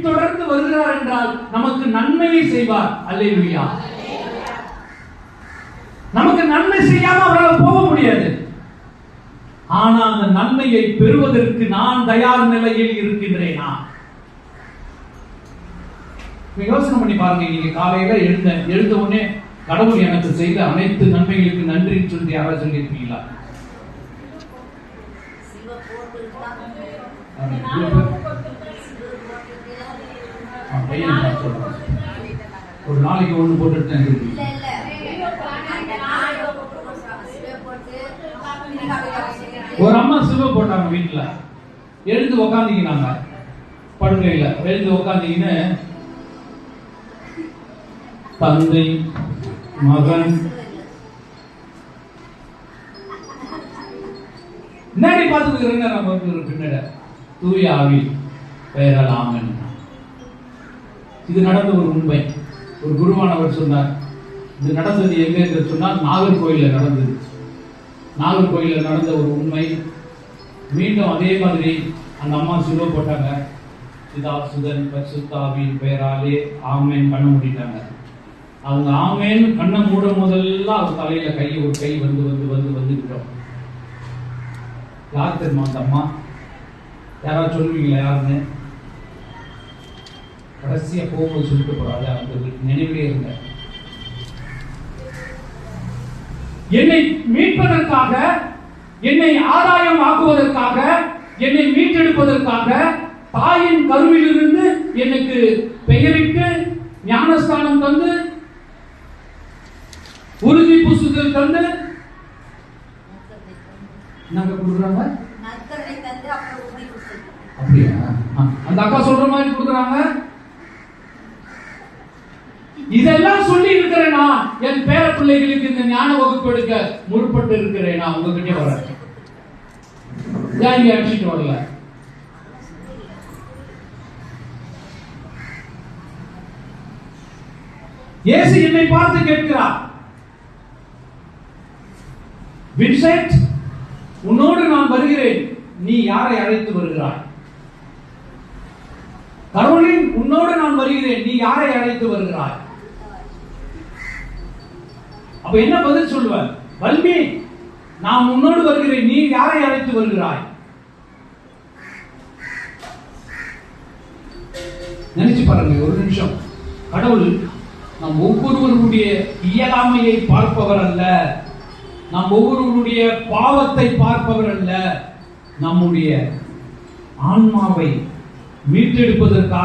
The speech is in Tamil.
தொடர்ந்து வருகிறார் என்றால் நமக்கு நன்மையை செய்வார். அல்லேலூயா. நமக்கு நன்மை செய்யாம அவரால் போக முடியாது. ஆனா அந்த நன்மையை பெறுவதற்கு நான் தயார் நிலையில் இருக்கின்றேனா? யோசனை பண்ணி பாருங்க இன்னைக்கு காலையில எழுந்த எழுந்த உடனே கடவுள் எனக்கு செய்த அனைத்து நன்மைகளுக்கு நன்றின்னு சொல்லி யாராவது சொல்லியிருப்பீங்களா? சொல்றேன். ஒரு நாளைக்கு ஒண்ணு போட்டுட்டு தான் ஒரு அம்மா சிலுவை போட்டாங்க வீட்டுல. எழுந்து உக்காந்திக்கினாங்க படுக்கையில. எழுந்து உக்காந்திக்கின்னு தந்தை மகன். முன்னாடி பார்த்துக்கிறேங்க நம்ம பின்னட. தூய ஆவி பெயரால் ஆமன். இது நடந்த ஒரு உண்மை. ஒரு குருவானவர் சொன்னார் இது நடந்தது எங்க? என்று சொன்னால் நாகர்கோயில்ல நடந்தது. நாகர்கோயிலில் நடந்த ஒரு உண்மை. மீண்டும் அதே மாதிரி அந்த அம்மா சிலுவை போட்டாங்க. சிதா சுதன் பரிசுத்தாவின் பெயராலே ஆமேன் பண்ண மூடிட்டாங்க. அவங்க ஆமேன் கண்ணை மூடும் முதல்ல அவங்க தலையில கை ஒரு கை வந்து வந்து வந்து வந்துக்கிட்டோம். யார் தெரியுமா அந்த அம்மா? யாராவது சொல்லுவீங்களா யாருன்னு? கடைசியா போகும்போது சொல்லிட்டு போறாங்க அந்த நினைவிலே இருங்க என்னை மீட்பதற்காக என்னை ஆதாயம் ஆக்குவதற்காக என்னை மீட்டெடுப்பதற்காக தாயின் கருவிலிருந்து எனக்கு பெயரிட்டு ஞானஸ்தானம் தந்து உறுதி புசுதல் தந்து நாங்க கொடுக்குறாங்க? அப்படியா? அந்த அக்கா சொல்ற மாதிரி கொடுக்குறாங்க. இதெல்லாம் சொல்லி இருக்கிறேனா? என் பேர பிள்ளைகளுக்கு இந்த ஞான வகுப்பு எடுக்க முற்பட்டு இருக்கிறேனா? உங்ககிட்ட வர ஏன் இங்க அடிச்சுட்டு வரல? இயேசு என்னை பார்த்து கேட்கிறார். வின்சென்ட் உன்னோடு நான் வருகிறேன். நீ யாரை அழைத்து வருகிறாய்? கரோலின் உன்னோடு நான் வருகிறேன். நீ யாரை அழைத்து வருகிறாய்? அப்ப என்ன பதில் சொல்லுவார்? வல்மி நான் உன்னோடு வருகிறேன் நீ யாரை அழைத்து வருகிறாய்? நினைச்சு பாருங்க ஒரு நிமிஷம். கடவுள் நம் ஒவ்வொருவருடைய இயலாமையை பார்ப்பவர் அல்ல. நம் ஒவ்வொருவருடைய பாவத்தை பார்ப்பவர் அல்ல. நம்முடைய ஆன்மாவை மீட்டெடுப்பதற்காக